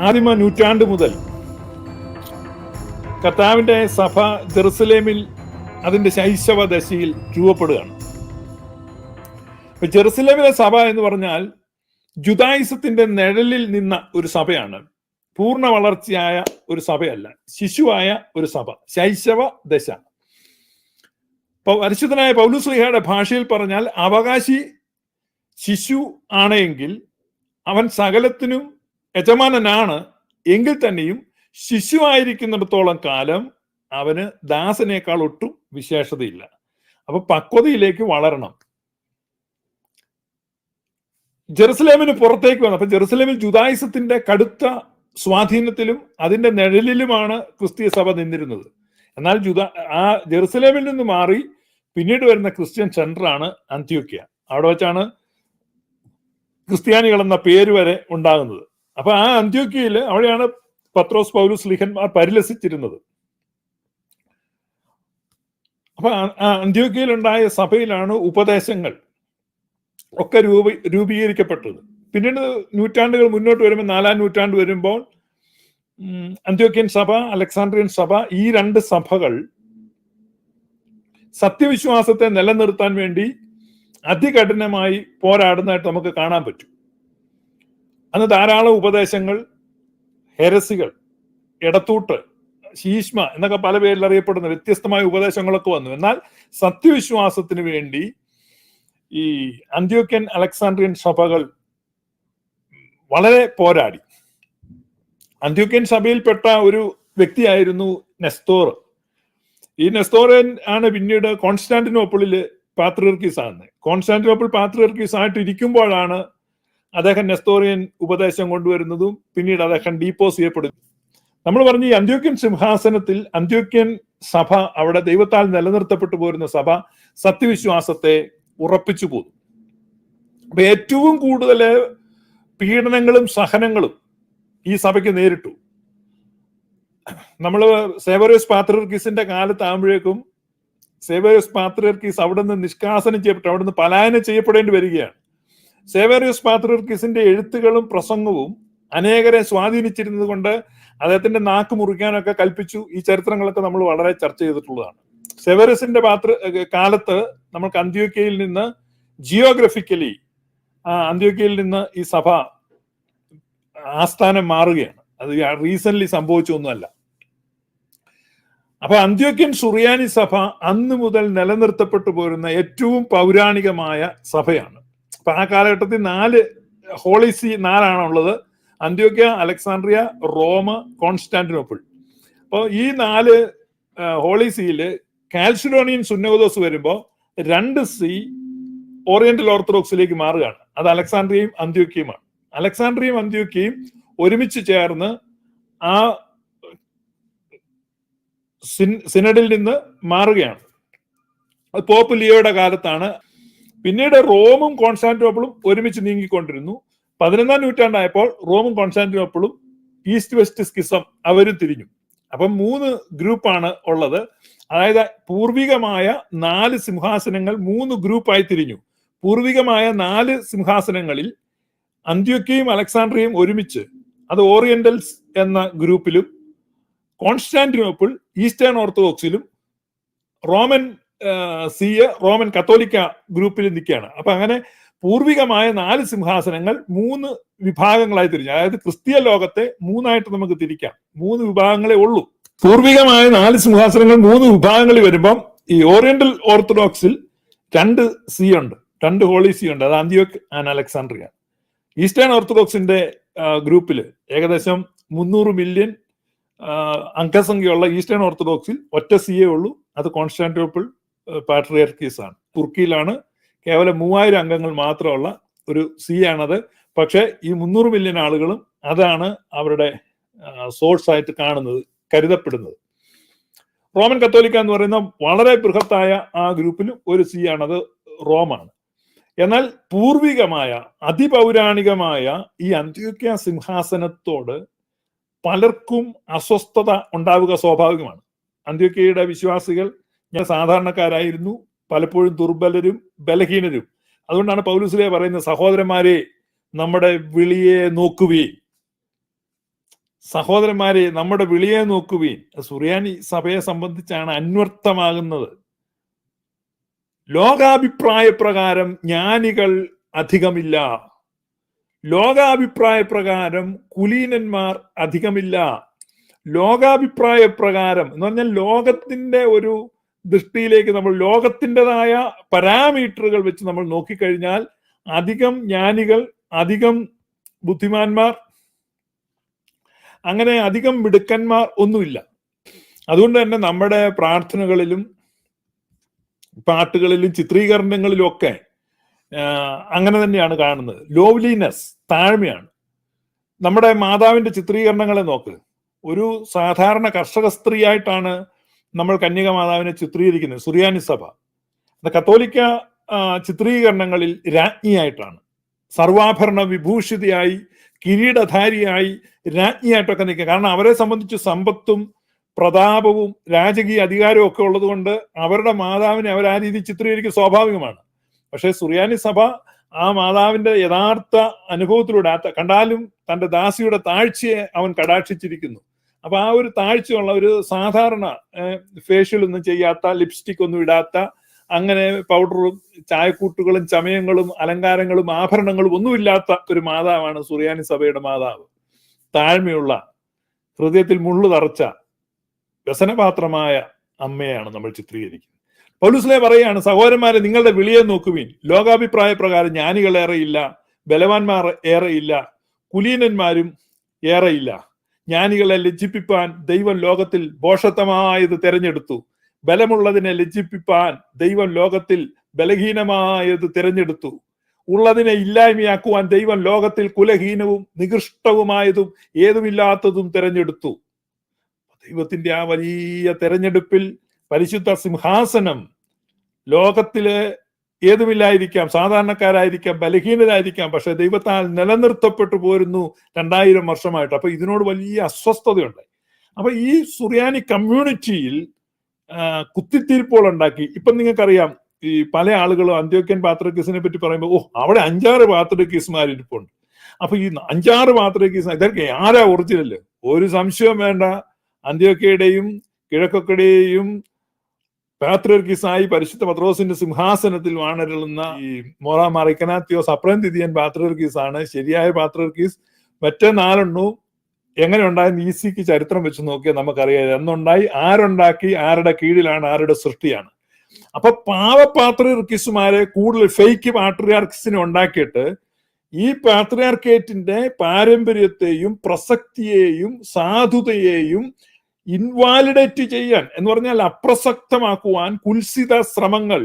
ആദിമ നൂറ്റാണ്ട് മുതൽ കർത്താവിന്റെ സഭ ജെറുസലേമിൽ അതിന്റെ ശൈശവ ദശയിൽ രൂപപ്പെടുകയാണ്. ജെറുസലേമിലെ സഭ എന്ന് പറഞ്ഞാൽ ജുദായിസത്തിന്റെ നിഴലിൽ നിന്ന ഒരു സഭയാണ്. പൂർണ വളർച്ചയായ ഒരു സഭയല്ല ശിശുവായ ഒരു സഭ ശൈശവ ദശ. പരിശുദ്ധനായ പൗലുസ്ലിഹയുടെ ഭാഷയിൽ പറഞ്ഞാൽ അവകാശി ശിശു ആണെങ്കിൽ അവൻ സകലത്തിനും യജമാനനാണ്. എങ്കിൽ തന്നെയും ശിശുവായിരിക്കുന്നിടത്തോളം കാലം അവന് ദാസനേക്കാൾ ഒട്ടും വിശേഷതയില്ല. അപ്പൊ പക്വതയിലേക്ക് വളരണം. ജെറുസലേമിന് പുറത്തേക്ക് വന്നു. അപ്പൊ ജെറുസലേമിൽ ജുദായിസത്തിന്റെ കടുത്ത സ്വാധീനത്തിലും അതിന്റെ നിഴലിലുമാണ് ക്രിസ്തീയ സഭ നിന്നിരുന്നത്. എന്നാൽ ജുദ ആ ജെറുസലേമിൽ നിന്ന് മാറി പിന്നീട് വരുന്ന ക്രിസ്ത്യൻ സെന്ററാണ് അന്ത്യോക്യ. അവിടെ വെച്ചാണ് ക്രിസ്ത്യാനികൾ എന്ന പേര് വരെ ഉണ്ടാകുന്നത്. അപ്പൊ ആ അന്ത്യോക്കിയയിൽ അവിടെയാണ് പത്രോസ് പൗലൂസ് ലിഹന്മാർ പരിലസിച്ചിരുന്നത്. അപ്പൊ ആ അന്ത്യോക്കിയയിലുണ്ടായ സഭയിലാണ് ഉപദേശങ്ങൾ ഒക്കെ രൂപ രൂപീകരിക്കപ്പെട്ടത്. പിന്നീട് നൂറ്റാണ്ടുകൾ മുന്നോട്ട് വരുമ്പോൾ നാലാം നൂറ്റാണ്ട് വരുമ്പോൾ അന്ത്യോക്യൻ സഭ അലക്സാണ്ട്രിയൻ സഭ ഈ രണ്ട് സഭകൾ സത്യവിശ്വാസത്തെ നിലനിർത്താൻ വേണ്ടി അതികഠിനമായി പോരാടുന്നതായിട്ട് നമുക്ക് കാണാൻ പറ്റും. അന്ന് ധാരാളം ഉപദേശങ്ങൾ ഹെരസികൾ ഇടത്തൂട്ട് ശീഷ്മ എന്നൊക്കെ പല പേരിൽ അറിയപ്പെടുന്ന വ്യത്യസ്തമായ ഉപദേശങ്ങളൊക്കെ വന്നു. എന്നാൽ സത്യവിശ്വാസത്തിന് വേണ്ടി ഈ അന്ത്യോക്യൻ അലക്സാണ്ട്രിയൻ സഭകൾ വളരെ പോരാടി. അന്ത്യോക്യൻ സഭയിൽപ്പെട്ട ഒരു വ്യക്തിയായിരുന്നു നെസ്തോർ. ഈ നെസ്തോറൻ ആണ് പിന്നീട് കോൺസ്റ്റാന്റിനോപ്പിളിൽ പാത്രിയർക്കീസ് ആണ് കോൺസ്റ്റാന്റിനോപ്പിൾ പാത്രിയർക്കീസ് ആയിട്ട് ഇരിക്കുമ്പോഴാണ് അദ്ദേഹം നെസ്തോറിയൻ ഉപദേശം കൊണ്ടുവരുന്നതും പിന്നീട് അദ്ദേഹം ഡീപ്പോസ് ചെയ്യപ്പെടുന്നു. നമ്മൾ പറഞ്ഞു ഈ അന്ത്യോക്യൻ സിംഹാസനത്തിൽ അന്ത്യോക്യൻ സഭ അവിടെ ദൈവത്താൽ നിലനിർത്തപ്പെട്ടു പോരുന്ന സഭ സത്യവിശ്വാസത്തെ ഉറപ്പിച്ചു പോകും അപ്പൊ ഏറ്റവും കൂടുതൽ പീഡനങ്ങളും സഹനങ്ങളും ഈ സഭയ്ക്ക് നേരിട്ടു. നമ്മൾ സേവറിയസ് പാത്രർക്കീസിന്റെ കാലത്താകുമ്പോഴേക്കും സേവറിയസ് പാത്രർക്കീസ് അവിടെ നിന്ന് നിഷ്കാസനം ചെയ്യപ്പെട്ടു അവിടെ നിന്ന് പലായനം ചെയ്യപ്പെടേണ്ടി വരികയാണ്. സേവേറിയസ് പാത്രീർക്കിസിന്റെ എഴുത്തുകളും പ്രസംഗവും അനേകരെ സ്വാധീനിച്ചിരുന്നത് കൊണ്ട് അദ്ദേഹത്തിന്റെ നാക്ക് മുറിക്കാനൊക്കെ കൽപ്പിച്ചു ഈ ചരിത്രങ്ങളൊക്കെ നമ്മൾ വളരെ ചർച്ച ചെയ്തിട്ടുള്ളതാണ്. സെവറസിന്റെ പാത്ര കാലത്ത് നമുക്ക് അന്ത്യോക്കയിൽ നിന്ന് ജിയോഗ്രഫിക്കലി അന്ത്യോക്കയിൽ നിന്ന് ഈ സഭ ആസ്ഥാനം മാറുകയാണ്. അത് റീസെന്റ് സംഭവിച്ചൊന്നുമല്ല. അപ്പൊ അന്ത്യോക്യൻ സുറിയാനി സഭ അന്ന് മുതൽ നിലനിർത്തപ്പെട്ടു പോരുന്ന ഏറ്റവും പൗരാണികമായ സഭയാണ്. അപ്പൊ ആ കാലഘട്ടത്തിൽ നാല് ഹോളിസി നാലാണ് ഉള്ളത് അന്ത്യോക്യ അലക്സാണ്ട്രിയ റോമ കോൺസ്റ്റാന്റിനോപ്പിൾ. അപ്പോൾ ഈ നാല് ഹോളിസിയിൽ കാൽസിഡോണിയൻ സുന്നോദോസ് വരുമ്പോൾ രണ്ട് സി ഓറിയന്റൽ ഓർത്തഡോക്സിലേക്ക് മാറുകയാണ്. അത് അലക്സാണ്ട്രിയയും അന്ത്യോക്യയുമാണ്. അലക്സാണ്ട്രിയയും അന്ത്യോക്യയും ഒരുമിച്ച് ചേർന്ന് ആ സിനഡിൽ നിന്ന് മാറുകയാണ്. അത് പോപ്പ് ലിയോയുടെ കാലത്താണ് പിന്നീട് റോമും കോൺസ്റ്റാന്റിനോപ്പിളും ഒരുമിച്ച് നീങ്ങിക്കൊണ്ടിരുന്നു. പതിനൊന്നാം നൂറ്റാണ്ടായപ്പോൾ റോമും കോൺസ്റ്റാന്റിനോപ്പിളും ഈസ്റ്റ് വെസ്റ്റ് സ്കിസം അവരും തിരിഞ്ഞു. അപ്പം മൂന്ന് ഗ്രൂപ്പാണ് ഉള്ളത്. അതായത് പൂർവികമായ നാല് സിംഹാസനങ്ങൾ മൂന്ന് ഗ്രൂപ്പായി തിരിഞ്ഞു. പൂർവികമായ നാല് സിംഹാസനങ്ങളിൽ അന്ത്യക്കയും അലക്സാണ്ട്രിയയും ഒരുമിച്ച് അത് ഓറിയന്റൽസ് എന്ന ഗ്രൂപ്പിലും കോൺസ്റ്റാന്റിനോപ്പിൾ ഈസ്റ്റേൺ ഓർത്തഡോക്സിലും റോമൻ സിയ റോമൻ കത്തോലിക്ക ഗ്രൂപ്പിൽ നിൽക്കുകയാണ്. അപ്പൊ അങ്ങനെ പൂർവികമായ നാല് സിംഹാസനങ്ങൾ മൂന്ന് വിഭാഗങ്ങളായി തിരിഞ്ഞു. അതായത് ക്രിസ്തീയ ലോകത്തെ മൂന്നായിട്ട് നമുക്ക് തിരിക്കാം. മൂന്ന് വിഭാഗങ്ങളെ ഉള്ളൂ. പൂർവികമായ നാല് സിംഹാസനങ്ങൾ മൂന്ന് വിഭാഗങ്ങളിൽ വരുമ്പം ഈ ഓറിയന്റൽ ഓർത്തഡോക്സിൽ രണ്ട് സി ഉണ്ട്. രണ്ട് ഹോളി സി ഉണ്ട്. അത് അന്ത്യോക് ആൻഡ് അലക്സാണ്ട്രിയ. ഈസ്റ്റേൺ ഓർത്തഡോക്സിന്റെ ഗ്രൂപ്പിൽ ഏകദേശം മുന്നൂറ് മില്യൺ അംഗസംഖ്യയുള്ള ഈസ്റ്റേൺ ഓർത്തഡോക്സിൽ ഒറ്റ സിയേ ഉള്ളൂ. അത് കോൺസ്റ്റാന്റിനോപ്പിൾ പാട്രിയർക്കീസ് ആണ് തുർക്കിയിലാണ് കേവലം മൂവായിരം അംഗങ്ങൾ മാത്രമുള്ള ഒരു സി ആണത്. പക്ഷേ ഈ മുന്നൂറ് മില്യൺ ആളുകളും അതാണ് അവരുടെ സോഴ്സ് ആയിട്ട് കാണുന്നത് കരുതപ്പെടുന്നത്. റോമൻ കത്തോലിക്ക എന്ന് പറയുന്ന വളരെ ബൃഹത്തായ ആ ഗ്രൂപ്പിലും ഒരു സി ആണത് റോമാണ്. എന്നാൽ പൂർവികമായ അതിപൗരാണികമായ ഈ അന്ത്യോക്യ സിംഹാസനത്തോട് പലർക്കും അസ്വസ്ഥത ഉണ്ടാവുക സ്വാഭാവികമാണ്. അന്ത്യോക്യയുടെ വിശ്വാസികൾ ഞാൻ സാധാരണക്കാരായിരുന്നു പലപ്പോഴും ദുർബലരും ബലഹീനരും. അതുകൊണ്ടാണ് പൗലുസിലെ പറയുന്ന സഹോദരന്മാരെ നമ്മുടെ വിളിയെ നോക്കുകയും സഹോദരന്മാരെ നമ്മുടെ വിളിയെ നോക്കുവീൻ. സുറിയാനി സഭയെ സംബന്ധിച്ചാണ് അന്വർത്ഥമാകുന്നത്. ലോകാഭിപ്രായ പ്രകാരം ജ്ഞാനികൾ അധികമില്ല. ലോകാഭിപ്രായ പ്രകാരം കുലീനന്മാർ അധികമില്ല. ലോകാഭിപ്രായ പ്രകാരം എന്ന് പറഞ്ഞാൽ ലോകത്തിന്റെ ഒരു ദൃഷ്ടിയിലേക്ക് നമ്മൾ ലോകത്തിന്റെതായ പാരാമീറ്ററുകൾ വെച്ച് നമ്മൾ നോക്കിക്കഴിഞ്ഞാൽ അധികം ജ്ഞാനികൾ അധികം ബുദ്ധിമാന്മാർ അങ്ങനെ അധികം മിടുക്കന്മാർ ഒന്നുമില്ല. അതുകൊണ്ട് തന്നെ നമ്മുടെ പ്രാർത്ഥനകളിലും പാട്ടുകളിലും ചിത്രീകരണങ്ങളിലും ഒക്കെ അങ്ങനെ തന്നെയാണ് കാണുന്നത്. ലോവ്ലിനെസ് താഴ്മയാണ്. നമ്മുടെ മാതാവിന്റെ ചിത്രീകരണങ്ങളെ നോക്ക്. ഒരു സാധാരണ കർഷക സ്ത്രീയായിട്ടാണ് നമ്മൾ കന്യക മാതാവിനെ ചിത്രീകരിക്കുന്നത് സുറിയാനി സഭ കത്തോലിക്ക ചിത്രീകരണങ്ങളിൽ രാജ്ഞിയായിട്ടാണ്. സർവാഭരണ വിഭൂഷിതയായി കിരീടധാരിയായി രാജ്ഞിയായിട്ടൊക്കെ നിൽക്കുക. കാരണം അവരെ സംബന്ധിച്ച് സമ്പത്തും പ്രതാപവും രാജകീയ അധികാരവും ഒക്കെ ഉള്ളതുകൊണ്ട് അവരുടെ മാതാവിനെ അവർ ആ രീതി ചിത്രീകരിക്കുക സ്വാഭാവികമാണ്. പക്ഷേ സുറിയാനി സഭ ആ മാതാവിന്റെ യഥാർത്ഥ അനുഭവത്തിലൂടെ കണ്ടാലും തന്റെ ദാസിയുടെ താഴ്ചയെ അവൻ കടാക്ഷിച്ചിരിക്കുന്നു. അപ്പൊ ആ ഒരു താഴ്ചയുള്ള ഒരു സാധാരണ ഫേഷ്യൽ ഒന്നും ചെയ്യാത്ത ലിപ്സ്റ്റിക് ഒന്നും ഇടാത്ത അങ്ങനെ പൗഡറും ചായക്കൂട്ടുകളും ചമയങ്ങളും അലങ്കാരങ്ങളും ആഭരണങ്ങളും ഒന്നുമില്ലാത്ത ഒരു മാതാവാണ് സുറിയാനി സഭയുടെ മാതാവ്. താഴ്മയുള്ള ഹൃദയത്തിൽ മുള്ളു തറച്ച വ്യസനപാത്രമായ അമ്മയാണ് നമ്മൾ ചിത്രീകരിക്കുന്നത്. പൗലുസ്ലെ പറയാണ് സഹോദരന്മാരെ നിങ്ങളുടെ വിളിയെ നോക്കുവീൻ. ലോകാഭിപ്രായ പ്രകാരം ജ്ഞാനികൾ ഏറെയില്ല ബലവാന്മാർ ഏറെയില്ല കുലീനന്മാരും ഏറെയില്ല. ജ്ഞാനികളെ ലജ്ജിപ്പിപ്പാൻ ദൈവം ലോകത്തിൽ ഭോഷത്തമായത് തെരഞ്ഞെടുത്തു. ബലമുള്ളതിനെ ലജ്ജിപ്പിപ്പാൻ ദൈവം ലോകത്തിൽ ബലഹീനമായത് തിരഞ്ഞെടുത്തു. ഉള്ളതിനെ ഇല്ലായ്മയാക്കുവാൻ ദൈവം ലോകത്തിൽ കുലഹീനവും നികൃഷ്ടവുമായതും ഏതുമില്ലാത്തതും തിരഞ്ഞെടുത്തു. ദൈവത്തിന്റെ ആ വലിയ തെരഞ്ഞെടുപ്പിൽ പരിശുദ്ധ സിംഹാസനം ലോകത്തിലെ ഏതുമില്ലായിരിക്കാം സാധാരണക്കാരായിരിക്കാം ബലഹീനരായിരിക്കാം പക്ഷെ ദൈവത്താൽ നിലനിർത്തപ്പെട്ടു പോരുന്നു രണ്ടായിരം വർഷമായിട്ട്. അപ്പൊ ഇതിനോട് വലിയ അസ്വസ്ഥതയുണ്ട് അപ്പൊ ഈ സുറിയാനി കമ്മ്യൂണിറ്റിയിൽ കുത്തിത്തീർപ്പുകൾ ഉണ്ടാക്കി. ഇപ്പൊ നിങ്ങൾക്കറിയാം ഈ പല ആളുകളും അന്ത്യോക്യൻ പാത്രക്കീസിനെ പറ്റി പറയുമ്പോൾ ഓ അവിടെ അഞ്ചാറ് പാത്രക്കീസുമാർ ഇരിപ്പുണ്ട്. അപ്പൊ ഈ അഞ്ചാറ് പാത്രക്കീസ് ഇതൊക്കെ ആരാ ഒറിജിനൽ? ഒരു സംശയവും വേണ്ട. അന്ത്യോക്കയുടെയും കിഴക്കൊക്കയുടെയും പാത്രിയർക്കീസായി പരിശുദ്ധ പത്രോസിന്റെ സിംഹാസനത്തിൽ വാണരുളുന്ന ഈ മോറ മറിക്കനാത്തിയോസ് അപ്രന്തിതിയൻ ആണ്. ശരിയായ പാത്രീർക്കീസ് മറ്റേ നാലെണ്ണവും എങ്ങനെ ഉണ്ടായെന്ന് ഈസിക്ക് ചരിത്രം വെച്ച് നോക്കിയാൽ നമുക്കറിയാം. എന്നുണ്ടായി ആരുണ്ടാക്കി? ആരുടെ കീഴിലാണ്? ആരുടെ സൃഷ്ടിയാണ്? അപ്പൊ പാവപാത്രീർക്കിസുമാരെ കൂടുതൽ ഫേക്ക് പാട്രിയാർക്കിസിനെ ഉണ്ടാക്കിയിട്ട് ഈ പാത്രിയാർക്കേറ്റിന്റെ പാരമ്പര്യത്തെയും പ്രസക്തിയെയും സാധുതയെയും ഇൻവാലിഡേറ്റ് ചെയ്യാൻ എന്ന് പറഞ്ഞാൽ അപ്രസക്തമാക്കുവാൻ കുൽസിത ശ്രമങ്ങൾ.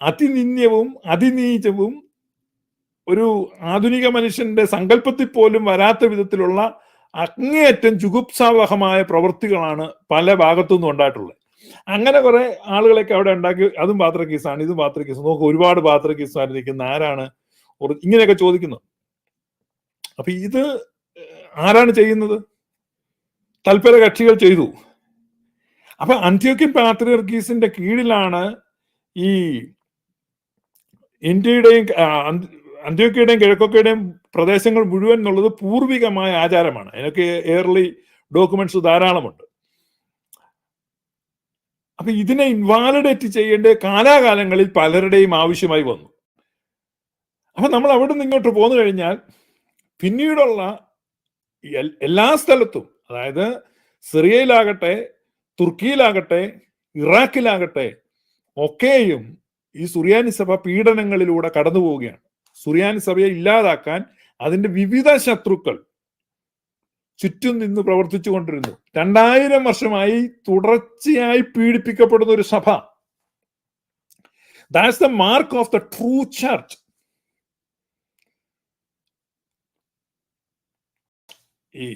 അതിനിന്യവും അതിനീചവും ഒരു ആധുനിക മനുഷ്യന്റെ സങ്കല്പത്തിൽ പോലും വരാത്ത വിധത്തിലുള്ള അങ്ങേയറ്റം ജുഗുപ്സാവഹമായ പ്രവൃത്തികളാണ് പല ഭാഗത്തുനിന്നും ഉണ്ടായിട്ടുള്ളത്. അങ്ങനെ കുറെ ആളുകളൊക്കെ അവിടെ ഉണ്ടാക്കി. അതും പാത്രക്കേസാണ് ഇതും പാത്രക്കീസ് നോക്ക് ഒരുപാട് പാത്രക്കീസുമാർ നിൽക്കുന്ന ആരാണ് ഇങ്ങനെയൊക്കെ ചോദിക്കുന്നു അപ്പൊ ഇത് ആരാണ് ചെയ്യുന്നത്? തൽപര കക്ഷികൾ ചെയ്തു. അപ്പൊ അന്ത്യോക്യൻ പാത്രിയർക്കീസിന്റെ കീഴിലാണ് ഈ ഇന്ത്യയുടെയും അന്ത്യോക്കയുടെയും കിഴക്കൊക്കെയുടെയും പ്രദേശങ്ങൾ മുഴുവൻ എന്നുള്ളത് പൂർവികമായ ആചാരമാണ്. അതിനൊക്കെ ഏർലി ഡോക്യുമെന്റ്സ് ധാരാളമുണ്ട്. അപ്പൊ ഇതിനെ ഇൻവാലിഡേറ്റ് ചെയ്യേണ്ട കാലാകാലങ്ങളിൽ പലരുടെയും ആവശ്യമായി വന്നു. അപ്പൊ നമ്മൾ അവിടെ നിന്ന് ഇങ്ങോട്ട് പോന്നു കഴിഞ്ഞാൽ പിന്നീടുള്ള എല്ലാ സ്ഥലത്തും അതായത് സിറിയയിലാകട്ടെ തുർക്കിയിലാകട്ടെ ഇറാഖിലാകട്ടെ ഒക്കെയും ഈ സുറിയാനി സഭ പീഡനങ്ങളിലൂടെ കടന്നു പോവുകയാണ്. സുറിയാനി സഭയെ ഇല്ലാതാക്കാൻ അതിന്റെ വിവിധ ശത്രുക്കൾ ചുറ്റും നിന്ന് പ്രവർത്തിച്ചു കൊണ്ടിരുന്നു. രണ്ടായിരം വർഷമായി തുടർച്ചയായി പീഡിപ്പിക്കപ്പെടുന്ന ഒരു സഭ. That's the mark of the true church ഈ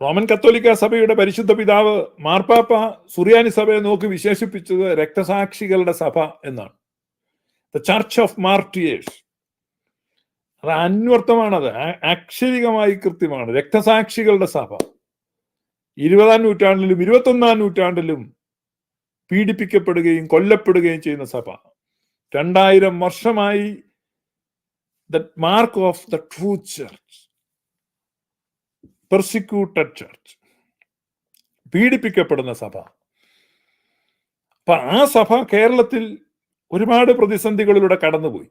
റോമൻ കത്തോലിക്ക സഭയുടെ പരിശുദ്ധ പിതാവ് മാർപ്പാപ്പ സുറിയാനി സഭയെ നോക്കി വിശേഷിപ്പിച്ചത് രക്തസാക്ഷികളുടെ സഭ എന്നാണ്. ദ ചർച്ച് ഓഫ് മാർട്ടിയേഴ്സ് അത് അന്വർത്ഥമാണത്. അക്ഷരികമായി കൃത്യമാണ്. രക്തസാക്ഷികളുടെ സഭ. ഇരുപതാം നൂറ്റാണ്ടിലും ഇരുപത്തൊന്നാം നൂറ്റാണ്ടിലും പീഡിപ്പിക്കപ്പെടുകയും കൊല്ലപ്പെടുകയും ചെയ്യുന്ന സഭ. രണ്ടായിരം വർഷമായി the mark of the true church persecuted church പീഡിപ്പിക്കപ്പെടുന്ന സഭ. അപ്പൊ ആ സഭ കേരളത്തിൽ ഒരുപാട് പ്രതിസന്ധികളിലൂടെ കടന്നുപോയി.